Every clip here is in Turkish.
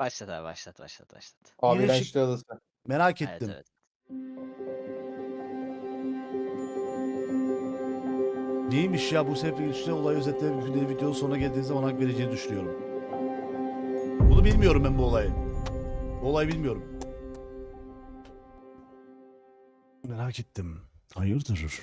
Başlat abi başlat başlat başlat. Abi Yine şık- Rençli Adası. Merak Evet ettim. evet. Neymiş ya bu sefer işte olay özetle bir videonun sonuna geldiğinizde ona hak vereceğini düşünüyorum. Bunu bilmiyorum ben bu olayı. Bu olayı bilmiyorum. Merak ettim. Hayırdır?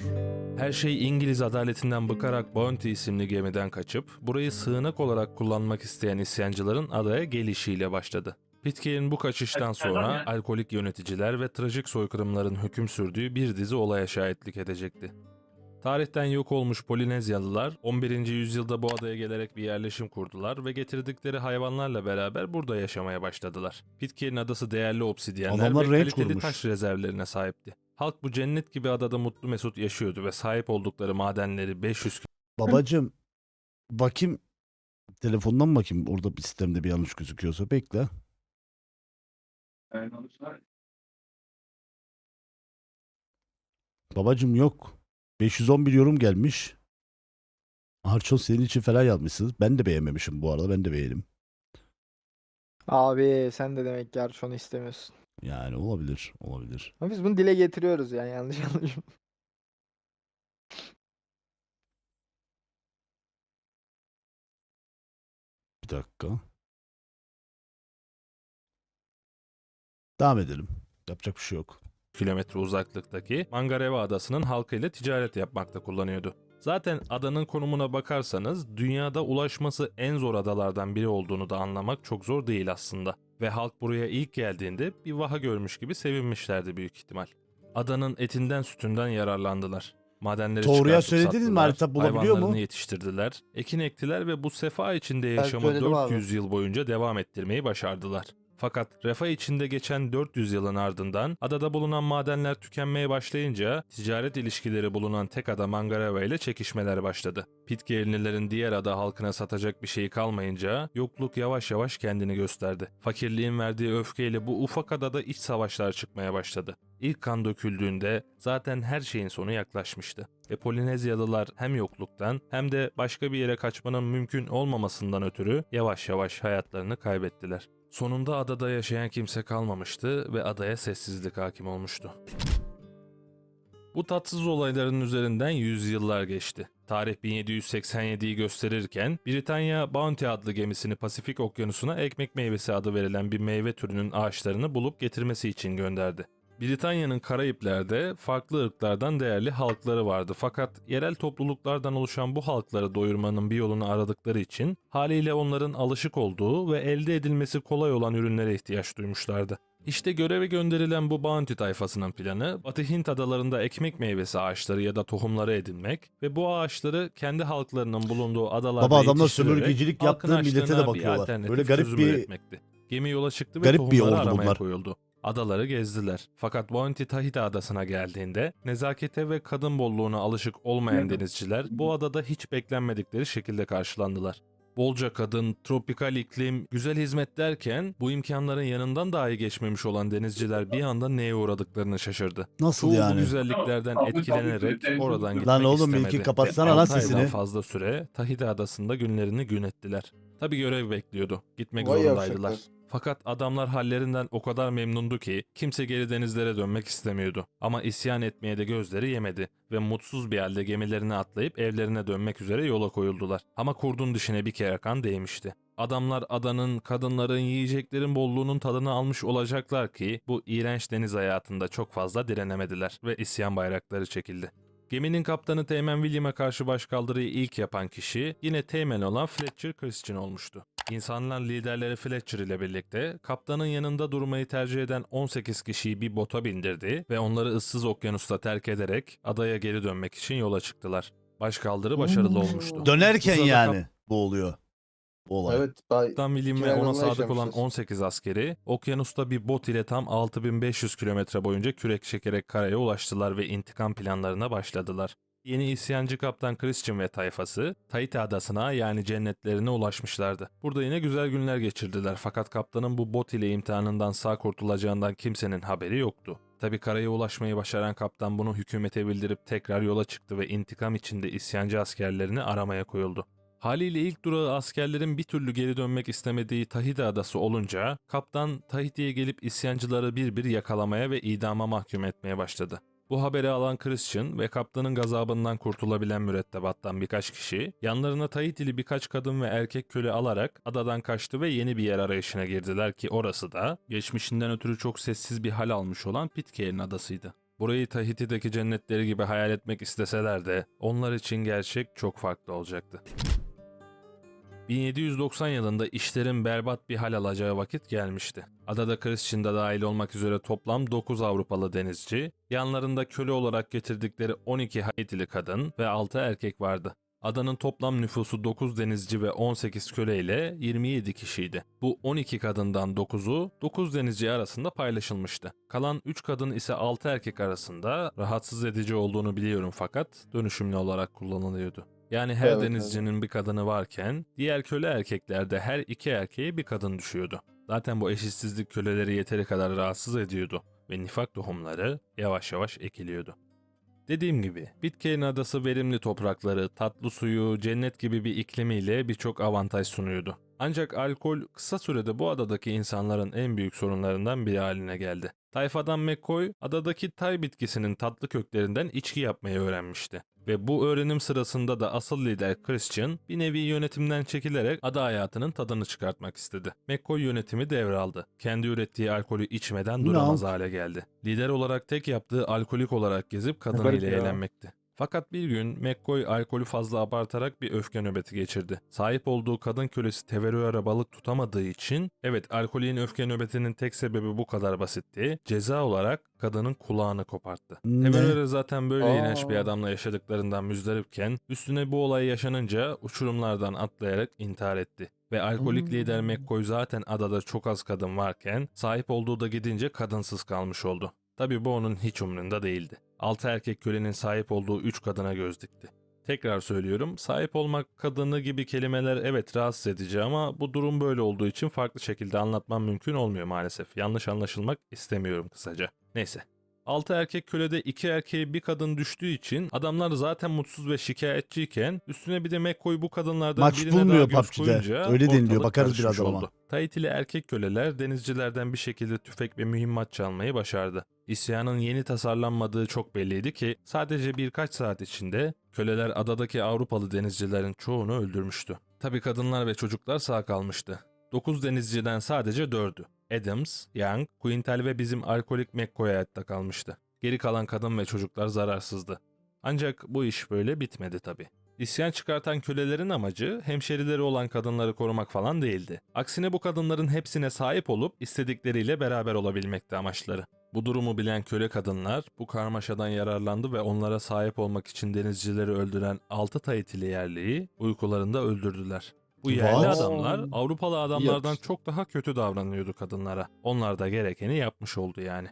Her şey İngiliz adaletinden bıkarak Bounty isimli gemiden kaçıp burayı sığınak olarak kullanmak isteyen isyancıların adaya gelişiyle başladı. Pitcairn bu kaçıştan sonra alkolik yöneticiler ve trajik soykırımların hüküm sürdüğü bir dizi olaya şahitlik edecekti. Tarihten yok olmuş Polinezyalılar 11. yüzyılda bu adaya gelerek bir yerleşim kurdular ve getirdikleri hayvanlarla beraber burada yaşamaya başladılar. Pitcairn adası değerli obsidyenler Adamlar ve ranch kaliteli kurmuş. taş rezervlerine sahipti. Halk bu cennet gibi adada mutlu mesut yaşıyordu ve sahip oldukları madenleri 500 Babacım bakayım telefondan mı bakayım orada bir sistemde bir yanlış gözüküyorsa bekle. Babacım yok. 511 yorum gelmiş. Harçon senin için falan yazmışsınız. Ben de beğenmemişim bu arada. Ben de beğenim. Abi sen de demek ki Arçon'u istemiyorsun. Yani olabilir. Olabilir. Ama biz bunu dile getiriyoruz yani yanlış anlaşılma. Bir dakika. Devam edelim. Yapacak bir şey yok. Kilometre uzaklıktaki Mangareva adasının halkıyla ticaret yapmakta kullanıyordu. Zaten adanın konumuna bakarsanız dünyada ulaşması en zor adalardan biri olduğunu da anlamak çok zor değil aslında. Ve halk buraya ilk geldiğinde bir vaha görmüş gibi sevinmişlerdi büyük ihtimal. Adanın etinden sütünden yararlandılar. Madenleri Doğruya söylediniz mi? Harita bulabiliyor mu? hayvanlarını yetiştirdiler, ekin ektiler ve bu sefa içinde yaşamı söyledim abi. 400 yıl boyunca devam ettirmeyi başardılar. Fakat refah içinde geçen 400 yılın ardından adada bulunan madenler tükenmeye başlayınca ticaret ilişkileri bulunan tek ada Mangareva ile çekişmeler başladı. Pitcairnlilerin diğer ada halkına satacak bir şeyi kalmayınca yokluk yavaş yavaş kendini gösterdi. Fakirliğin verdiği öfkeyle bu ufak adada iç savaşlar çıkmaya başladı. İlk kan döküldüğünde zaten her şeyin sonu yaklaşmıştı. Ve Polinezyalılar hem yokluktan hem de başka bir yere kaçmanın mümkün olmamasından ötürü yavaş yavaş hayatlarını kaybettiler. Sonunda adada yaşayan kimse kalmamıştı ve adaya sessizlik hakim olmuştu. Bu tatsız olayların üzerinden yüzyıllar geçti. Tarih 1787'yi gösterirken Britanya Bounty adlı gemisini Pasifik Okyanusu'na ekmek meyvesi adı verilen bir meyve türünün ağaçlarını bulup getirmesi için gönderdi. Britanya'nın Karayipler'de farklı ırklardan değerli halkları vardı fakat yerel topluluklardan oluşan bu halkları doyurmanın bir yolunu aradıkları için haliyle onların alışık olduğu ve elde edilmesi kolay olan ürünlere ihtiyaç duymuşlardı. İşte göreve gönderilen bu Bounty tayfasının planı Batı Hint adalarında ekmek meyvesi ağaçları ya da tohumları edinmek ve bu ağaçları kendi halklarının bulunduğu adalarda Baba adamlar sömürgecilik yaptığı millete de bir bakıyorlar. Böyle garip bir üretmekti. Gemi yola çıktı ve garip bir tohumları ordu aramaya bunlar. koyuldu. Adaları gezdiler. Fakat Bounty Tahiti adasına geldiğinde nezakete ve kadın bolluğuna alışık olmayan denizciler bu adada hiç beklenmedikleri şekilde karşılandılar. Bolca kadın, tropikal iklim, güzel hizmet derken bu imkanların yanından dahi geçmemiş olan denizciler bir anda neye uğradıklarını şaşırdı. Nasıl Çoğu bu yani? güzelliklerden etkilenerek oradan gitmek Lan oğlum, istemedi. ilkin ve kapatsana lan altı aydan sesini. fazla süre Tahiti adasında günlerini gün ettiler. Tabi görev bekliyordu. Gitmek Vay zorundaydılar. yavşaklar. Fakat adamlar hallerinden o kadar memnundu ki kimse geri denizlere dönmek istemiyordu. Ama isyan etmeye de gözleri yemedi ve mutsuz bir halde gemilerine atlayıp evlerine dönmek üzere yola koyuldular. Ama kurdun dişine bir kere kan değmişti. Adamlar adanın, kadınların, yiyeceklerin bolluğunun tadını almış olacaklar ki bu iğrenç deniz hayatında çok fazla direnemediler ve isyan bayrakları çekildi. Geminin kaptanı Teğmen William'a karşı başkaldırıyı ilk yapan kişi yine Teğmen olan Fletcher Christian olmuştu. İnsanlar liderleri Fletcher ile birlikte kaptanın yanında durmayı tercih eden 18 kişiyi bir bota bindirdi ve onları ıssız okyanusta terk ederek adaya geri dönmek için yola çıktılar. Başkaldırı başarılı olmuştu. Dönerken sırada yani bu oluyor. Bu olay. Evet. Bay... Kaptan William ve ona sadık olan yaşamışız. 18 askeri okyanusta bir bot ile tam 6500 kilometre boyunca kürek çekerek karaya ulaştılar ve intikam planlarına başladılar. Yeni isyancı kaptan Christian ve tayfası Tahiti adasına yani cennetlerine ulaşmışlardı. Burada yine güzel günler geçirdiler fakat kaptanın bu bot ile imtihanından sağ kurtulacağından kimsenin haberi yoktu. Tabi karaya ulaşmayı başaran kaptan bunu hükümete bildirip tekrar yola çıktı ve intikam içinde isyancı askerlerini aramaya koyuldu. Haliyle ilk durağı askerlerin bir türlü geri dönmek istemediği Tahiti adası olunca kaptan Tahiti'ye gelip isyancıları bir bir yakalamaya ve idama mahkum etmeye başladı. Bu haberi alan Christian ve kaptanın gazabından kurtulabilen mürettebattan birkaç kişi yanlarına Tahitili birkaç kadın ve erkek köle alarak adadan kaçtı ve yeni bir yer arayışına girdiler ki orası da geçmişinden ötürü çok sessiz bir hal almış olan Pitcairn adasıydı. Burayı Tahiti'deki cennetleri gibi hayal etmek isteseler de onlar için gerçek çok farklı olacaktı. 1790 yılında işlerin berbat bir hal alacağı vakit gelmişti. Adada Christian da dahil olmak üzere toplam 9 Avrupalı denizci, yanlarında köle olarak getirdikleri 12 Haitili kadın ve 6 erkek vardı. Adanın toplam nüfusu 9 denizci ve 18 köle ile 27 kişiydi. Bu 12 kadından 9'u 9 denizci arasında paylaşılmıştı. Kalan 3 kadın ise 6 erkek arasında rahatsız edici olduğunu biliyorum fakat dönüşümlü olarak kullanılıyordu. Yani her Evet, denizcinin bir kadını varken diğer köle erkeklerde her iki erkeğe bir kadın düşüyordu. Zaten bu eşitsizlik köleleri yeteri kadar rahatsız ediyordu ve nifak tohumları yavaş yavaş ekiliyordu. Dediğim gibi Pitcairn adası verimli toprakları, tatlı suyu, cennet gibi bir iklimiyle birçok avantaj sunuyordu. Ancak alkol kısa sürede bu adadaki insanların en büyük sorunlarından biri haline geldi. Tayfadan McCoy, adadaki tay bitkisinin tatlı köklerinden içki yapmayı öğrenmişti. Ve bu öğrenim sırasında da asıl lider Christian bir nevi yönetimden çekilerek ada hayatının tadını çıkartmak istedi. McCoy yönetimi devraldı. Kendi ürettiği alkolü içmeden duramaz hale geldi. Lider olarak tek yaptığı alkolik olarak gezip kadınıyla eğlenmekti. Fakat bir gün McCoy alkolü fazla abartarak bir öfke nöbeti geçirdi. Sahip olduğu kadın kölesi Teveroyar'a balık tutamadığı için, evet alkolin öfke nöbetinin tek sebebi bu kadar basitti. Ceza olarak kadının kulağını koparttı. Ne? Teveroyar zaten böyle Aa. iğrenç bir adamla yaşadıklarından müzdaripken, üstüne bu olay yaşanınca uçurumlardan atlayarak intihar etti. Ve alkolik Hmm. lider McCoy zaten adada çok az kadın varken, sahip olduğu da gidince kadınsız kalmış oldu. Tabi bu onun hiç umrunda değildi. Altı erkek kölenin sahip olduğu üç kadına göz dikti. Tekrar söylüyorum, sahip olmak kadını gibi kelimeler evet rahatsız edici ama bu durum böyle olduğu için farklı şekilde anlatmam mümkün olmuyor maalesef. Yanlış anlaşılmak istemiyorum kısaca. Neyse. Altı erkek kölede iki erkeğe bir kadın düştüğü için adamlar zaten mutsuz ve şikayetçiyken üstüne bir de McCoy bu kadınlardan Maç birine daha bulmuyor göz PUBG'de. koyunca Öyle deniliyor, ortalık bakarız karışmış birazdan ama. oldu. Tahitili erkek köleler denizcilerden bir şekilde tüfek ve mühimmat çalmayı başardı. İsyanın yeni tasarlanmadığı çok belliydi ki sadece birkaç saat içinde köleler adadaki Avrupalı denizcilerin çoğunu öldürmüştü. Tabi kadınlar ve çocuklar sağ kalmıştı. 9 denizciden sadece 4'ü. Adams, Young, Quintal ve bizim alkolik McCoy hayatta kalmıştı. Geri kalan kadın ve çocuklar zararsızdı. Ancak bu iş böyle bitmedi tabi. İsyan çıkartan kölelerin amacı hemşerileri olan kadınları korumak falan değildi. Aksine bu kadınların hepsine sahip olup istedikleriyle beraber olabilmekti amaçları. Bu durumu bilen köle kadınlar bu karmaşadan yararlandı ve onlara sahip olmak için denizcileri öldüren 6 Tahitili yerliyi uykularında öldürdüler. Bu yerli What? adamlar Avrupalı adamlardan yapmışlar. çok daha kötü davranıyordu kadınlara. Onlar da gerekeni yapmış oldu yani.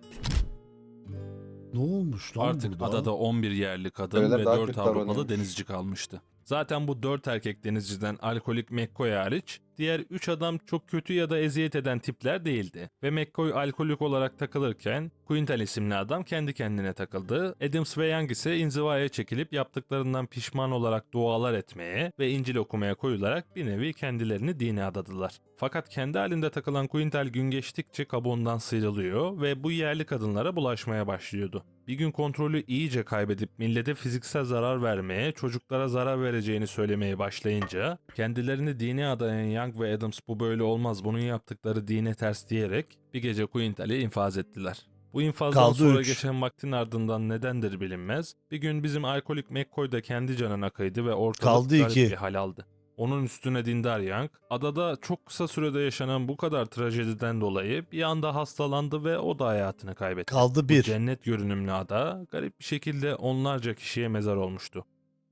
Ne olmuş lan Artık burada? adada 11 yerli kadın Öyleler ve daha 4 kötü Avrupalı davranıyormuş. denizci kalmıştı. Zaten bu 4 erkek denizciden alkolik McCoy hariç diğer 3 adam çok kötü ya da eziyet eden tipler değildi. Ve McCoy alkolik olarak takılırken Quintal isimli adam kendi kendine takıldı. Adams ve Young ise inzivaya çekilip yaptıklarından pişman olarak dualar etmeye ve İncil okumaya koyularak bir nevi kendilerini dine adadılar. Fakat kendi halinde takılan Quintal gün geçtikçe kabuğundan sıyrılıyor ve bu yerli kadınlara bulaşmaya başlıyordu. Bir gün kontrolü iyice kaybedip millete fiziksel zarar vermeye, çocuklara zarar vereceğini söylemeye başlayınca kendilerini dine adayan Young ve Adams bu böyle olmaz bunun yaptıkları dine ters diyerek bir gece Quintal'i infaz ettiler. Bu infazdan Kaldı sonra üç. geçen vaktin ardından nedendir bilinmez. Bir gün bizim alkolik McCoy da kendi canına kıydı ve ortalık Kaldı garip iki. bir hal aldı. Onun üstüne dindar Young, adada çok kısa sürede yaşanan bu kadar trajediden dolayı bir anda hastalandı ve o da hayatını kaybetti. Kaldı Bu bir. cennet görünümlü ada garip bir şekilde onlarca kişiye mezar olmuştu.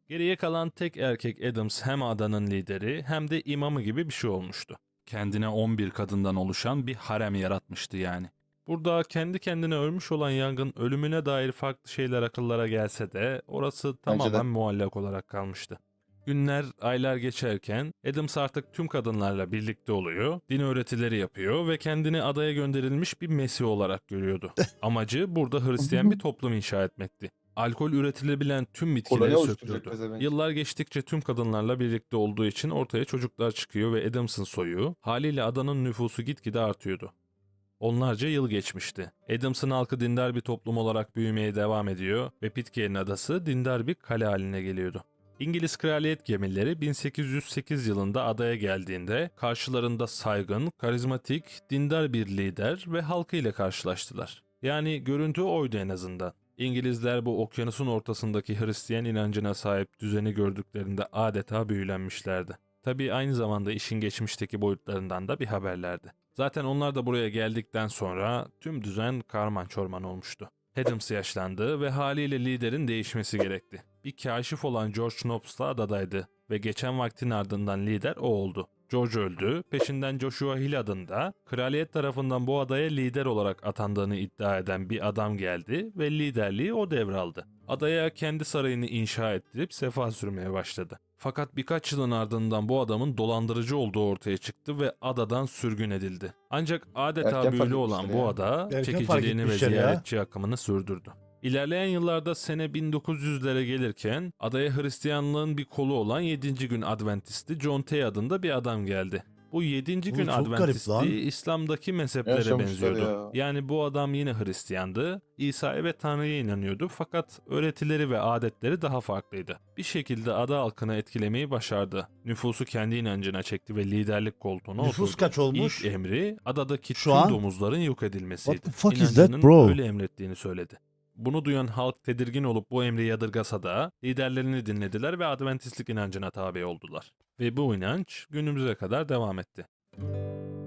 Geriye kalan tek erkek Adams hem adanın lideri hem de imamı gibi bir şey olmuştu. Kendine 11 kadından oluşan bir harem yaratmıştı yani. Burada kendi kendine ölmüş olan Young'ın ölümüne dair farklı şeyler akıllara gelse de orası de. tamamen muallak olarak kalmıştı. Günler, aylar geçerken Adams artık tüm kadınlarla birlikte oluyor, din öğretileri yapıyor ve kendini adaya gönderilmiş bir Mesih olarak görüyordu. Amacı burada Hristiyan bir toplum inşa etmekti. Alkol üretilebilen tüm bitkileri pezevenk. Yıllar geçtikçe tüm kadınlarla birlikte olduğu için ortaya çocuklar çıkıyor ve Adams'ın soyu haliyle adanın nüfusu gitgide artıyordu. Onlarca yıl geçmişti. Adams'ın halkı dindar bir toplum olarak büyümeye devam ediyor ve Pitcairn adası dindar bir kale haline geliyordu. İngiliz kraliyet gemileri 1808 yılında adaya geldiğinde karşılarında saygın, karizmatik, dindar bir lider ve halkı ile karşılaştılar. Yani görüntü oydu en azından. İngilizler bu okyanusun ortasındaki Hristiyan inancına sahip düzeni gördüklerinde adeta büyülenmişlerdi. Tabii aynı zamanda işin geçmişteki boyutlarından da bir haberlerdi. Zaten onlar da buraya geldikten sonra tüm düzen karman çorman olmuştu. Adams yaşlandı ve haliyle liderin değişmesi gerekti. Bir kaşif olan George Knobbs da adadaydı ve geçen vaktin ardından lider o oldu. George öldü, peşinden Joshua Hill adında kraliyet tarafından bu adaya lider olarak atandığını iddia eden bir adam geldi ve liderliği o devraldı. Adaya kendi sarayını inşa ettirip sefa sürmeye başladı. Fakat birkaç yılın ardından bu adamın dolandırıcı olduğu ortaya çıktı ve adadan sürgün edildi. Ancak adeta Erken büyülü olan etmişler bu ya. ada Erken çekiciliğini ve etmişler ya. ziyaretçi akımını sürdürdü. İlerleyen yıllarda sene 1900'lere gelirken adaya Hristiyanlığın bir kolu olan 7. gün Adventisti John Tay adında bir adam geldi. Bu 7. gün çok garip Adventisti. İslam'daki mezheplere Yaşamışlar benziyordu. ya. Yani bu adam yine Hristiyandı, İsa'ya ve Tanrı'ya inanıyordu fakat öğretileri ve adetleri daha farklıydı. Bir şekilde ada halkını etkilemeyi başardı. Nüfusu kendi inancına çekti ve liderlik koltuğuna Nüfus oturdu. kaç olmuş? İlk emri adadaki Şu tüm an? domuzların yok edilmesiydi. What the fuck is İnancının that, bro? öyle emrettiğini söyledi. Bunu duyan halk tedirgin olup bu emri yadırgasa da liderlerini dinlediler ve Adventistlik inancına tabi oldular. Ve bu inanç günümüze kadar devam etti.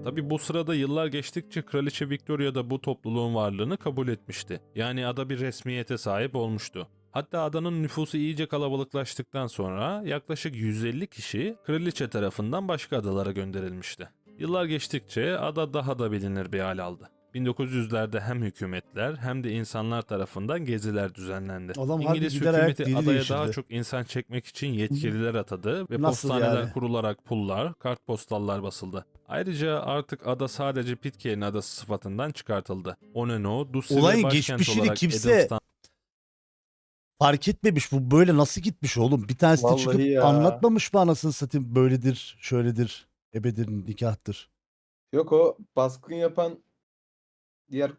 Tabi bu sırada yıllar geçtikçe Kraliçe Victoria da bu topluluğun varlığını kabul etmişti. Yani ada bir resmiyete sahip olmuştu. Hatta adanın nüfusu iyice kalabalıklaştıktan sonra yaklaşık 150 kişi kraliçe tarafından başka adalara gönderilmişti. Yıllar geçtikçe ada daha da bilinir bir hal aldı. 1900'lerde hem hükümetler hem de insanlar tarafından geziler düzenlendi. Adam İngiliz hükümeti adaya değiştirdi. daha çok insan çekmek için yetkililer atadı ve Nasıl postaneler yani? kurularak pullar, kartpostallar basıldı. Ayrıca artık ada sadece Pitcairn adası sıfatından çıkartıldı. Oneno, Dussi ve Olayın başkent geçmişini olarak kimse Adams'tan Fark etmemiş bu böyle nasıl gitmiş oğlum? Bir tanesi de Vallahi çıkıp ya. anlatmamış mı anasını satayım böyledir, şöyledir, ebedir, nikahtır. Yok o baskın yapan diğer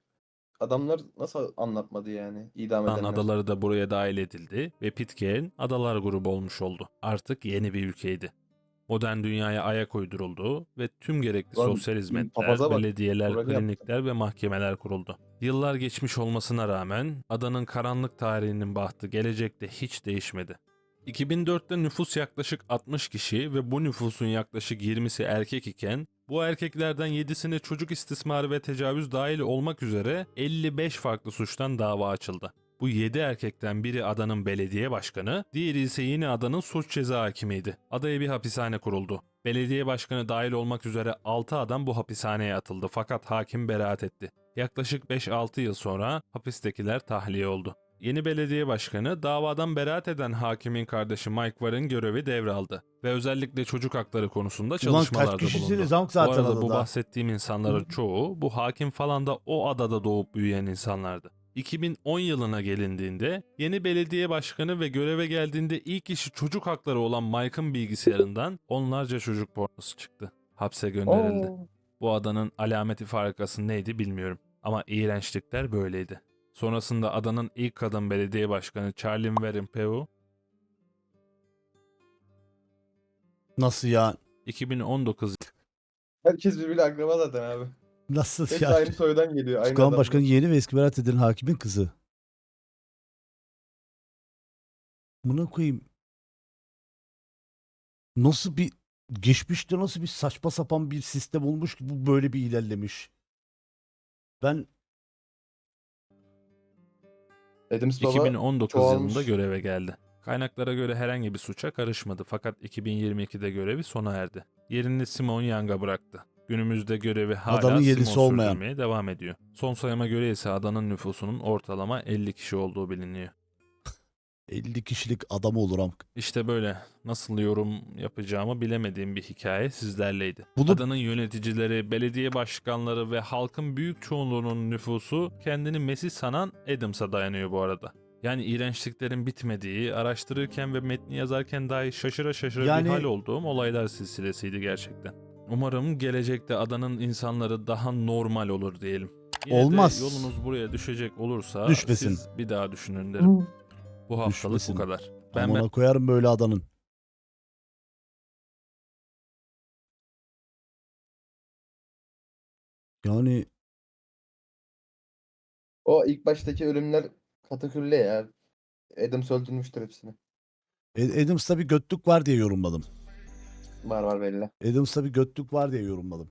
adamlar nasıl anlatmadı yani idam edenler. adaları da buraya dahil edildi ve Pitcairn adalar grubu olmuş oldu. Artık yeni bir ülkeydi. Modern dünyaya ayak uyduruldu ve tüm gerekli Lan, sosyal hizmetler, papaza bak, belediyeler, yaptı. klinikler ve mahkemeler kuruldu. Yıllar geçmiş olmasına rağmen adanın karanlık tarihinin bahtı gelecekte hiç değişmedi. 2004'te nüfus yaklaşık 60 kişi ve bu nüfusun yaklaşık 20'si erkek iken bu erkeklerden 7'sine çocuk istismarı ve tecavüz dahil olmak üzere 55 farklı suçtan dava açıldı. Bu 7 erkekten biri adanın belediye başkanı, diğeri ise yine adanın suç ceza hakimiydi. Adaya bir hapishane kuruldu. Belediye başkanı dahil olmak üzere 6 adam bu hapishaneye atıldı fakat hakim beraat etti. Yaklaşık 5-6 yıl sonra hapistekiler tahliye oldu. Yeni belediye başkanı davadan beraat eden hakimin kardeşi Mike Warren görevi devraldı ve özellikle çocuk hakları konusunda Ulan çalışmalarda kaç kişisiniz bulundu. zamk Bu zaten arada bu adada. bahsettiğim insanların çoğu bu hakim falan da o adada doğup büyüyen insanlardı. 2010 yılına gelindiğinde yeni belediye başkanı ve göreve geldiğinde ilk işi çocuk hakları olan Mike'ın bilgisayarından onlarca çocuk pornosu çıktı. Hapse gönderildi. Oo. Bu adanın alameti farikası neydi bilmiyorum ama iğrençlikler böyleydi. Sonrasında adanın ilk kadın belediye başkanı Charlene Warren Peu Nasıl ya? 2019 Herkes birbiriyle akraba zaten abi. Nasıl Hepsi ya? aynı soydan geliyor. Aynı Tukan adam. Başkanı yeni ve eski beraat edilen hakimin kızı. Buna koyayım. Nasıl bir geçmişte nasıl bir saçma sapan bir sistem olmuş ki bu böyle bir ilerlemiş. Ben Adams Baba 2019 çoğalmış. yılında göreve geldi. Kaynaklara göre herhangi bir suça karışmadı fakat 2022'de görevi sona erdi. Yerini Simon Yang'a bıraktı. Günümüzde görevi hala Adanın Simon yerlisi olmayan. sürdürmeye devam ediyor. Son sayıma göre ise adanın nüfusunun ortalama 50 kişi olduğu biliniyor. 50 kişilik adam olur am. İşte böyle nasıl yorum yapacağımı bilemediğim bir hikaye sizlerleydi. Bunu- Adanın yöneticileri, belediye başkanları ve halkın büyük çoğunluğunun nüfusu kendini Mesih sanan Adams'a dayanıyor bu arada. Yani iğrençliklerin bitmediği, araştırırken ve metni yazarken dahi şaşıra şaşıra Yani- bir hal olduğum olaylar silsilesiydi gerçekten. Umarım gelecekte adanın insanları daha normal olur diyelim. Yine de Olmaz. yolunuz buraya düşecek olursa Düşmesin. siz bir daha düşünün derim. Bu haftalık Düşmesin. bu kadar. Ben, Amına ben koyarım böyle adanın. Yani O ilk baştaki ölümler katakulle ya. Adams öldürmüştür hepsini. Ad- Adams'ta bir götlük var diye yorumladım. Var var belli. Adams'ta bir götlük var diye yorumladım.